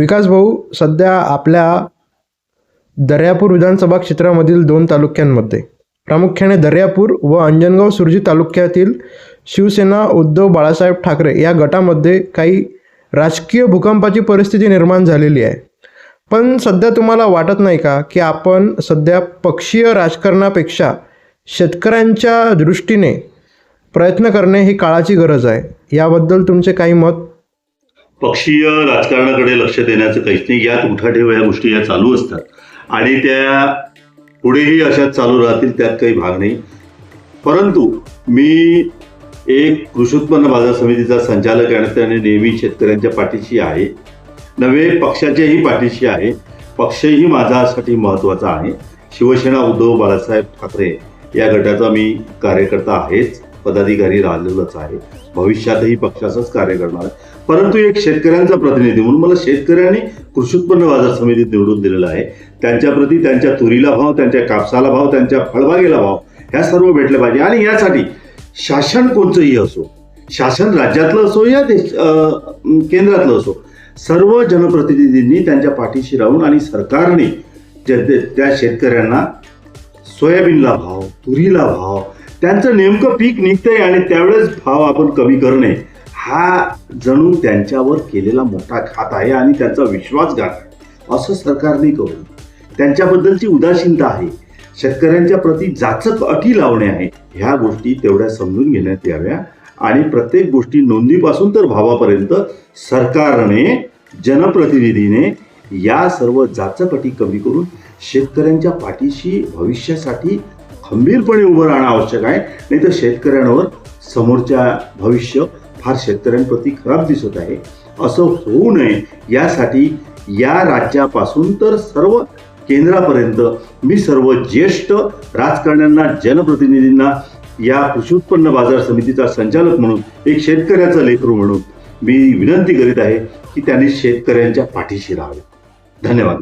विकास भाऊ सध्या आपल्या दर्यापूर विधानसभा क्षेत्रामधील दोन तालुक्यांमध्ये. प्रामुख्याने दर्यापूर व अंजनगाव सुरजी तालुक्यातील शिवसेना उद्धव बाळासाहेब ठाकरे या गटामध्ये काही राजकीय भूकंपाची परिस्थिती निर्माण झालेली आहे. पण सध्या तुम्हाला वाटत नाही का की आपण सध्या पक्षीय राजकारणापेक्षा शेतकऱ्यांच्या दृष्टीने प्रयत्न करणे ही काळाची गरज आहे? याबद्दल तुमचे काही मत पक्षीय राजकारणाकडे लक्ष देण्याचं काहीच नाही. यात उठाठेव या गोष्टी या चालू असतात. आणि त्या पुढेही अशाच चालू राहतील त्यात काही भाग नाही. परंतु मी एक कृषी उत्पन्न बाजार समितीचा संचालक आणि त्याने नेहमी शेतकऱ्यांच्या पाठीशी आहे. नव्हे पक्षाच्याही पाठीशी आहे. पक्षही माझ्यासाठी महत्त्वाचा आहे. शिवसेना उद्धव बाळासाहेब ठाकरे या गटाचा मी कार्यकर्ता आहेच. पदाधिकारी राहिलेलंच आहे. भविष्यातही पक्षाचंच कार्य करणार आहे. परंतु एक शेतकऱ्यांचा प्रतिनिधी म्हणून मला शेतकऱ्यांनी कृषी उत्पन्न बाजार समितीत निवडून दिलेलं आहे. त्यांच्याप्रती त्यांच्या तुरीला भाव त्यांच्या कापसाला भाव त्यांच्या फळबागेला भाव ह्या सर्व भेटले पाहिजे. आणि यासाठी शासन कोणचंही असो शासन राज्यातलं असो या देश केंद्रातलं असो सर्व जनप्रतिनिधींनी त्यांच्या पाठीशी राहून आणि सरकारने त्या शेतकऱ्यांना सोयाबीनला भाव तुरीला भाव त्यांचं नेमकं पीक निघतंय आणि त्यावेळेस भाव आपण कमी करणे हा जणू त्यांच्यावर केलेला मोठा घात आहे आणि त्यांचा विश्वासघात आहे असं सरकारने करू त्यांच्याबद्दलची उदासीनता आहे. शेतकऱ्यांच्या प्रती जाचक अटी लावणे आहे. ह्या गोष्टी तेवढ्या समजून घेण्यात याव्या. आणि प्रत्येक गोष्टी नोंदीपासून तर भावापर्यंत सरकारने जनप्रतिनिधीने या सर्व जाचक अटी कमी करून शेतकऱ्यांच्या पाठीशी भविष्यासाठी खंबीरपणे उभं राहणं आवश्यक आहे. नाही तर शेतकऱ्यांवर समोरच्या भविष्य फार शेतकऱ्यांप्रती खराब दिसत आहे. असं होऊ नये. यासाठी या राज्यापासून तर सर्व केंद्रापर्यंत मी सर्व ज्येष्ठ राजकारण्यांना जनप्रतिनिधींना या कृषी उत्पन्न बाजार समितीचा संचालक म्हणून एक शेतकऱ्याचं लेकरू म्हणून मी विनंती करीत आहे की त्यांनी शेतकऱ्यांच्या पाठीशी राहावे. धन्यवाद.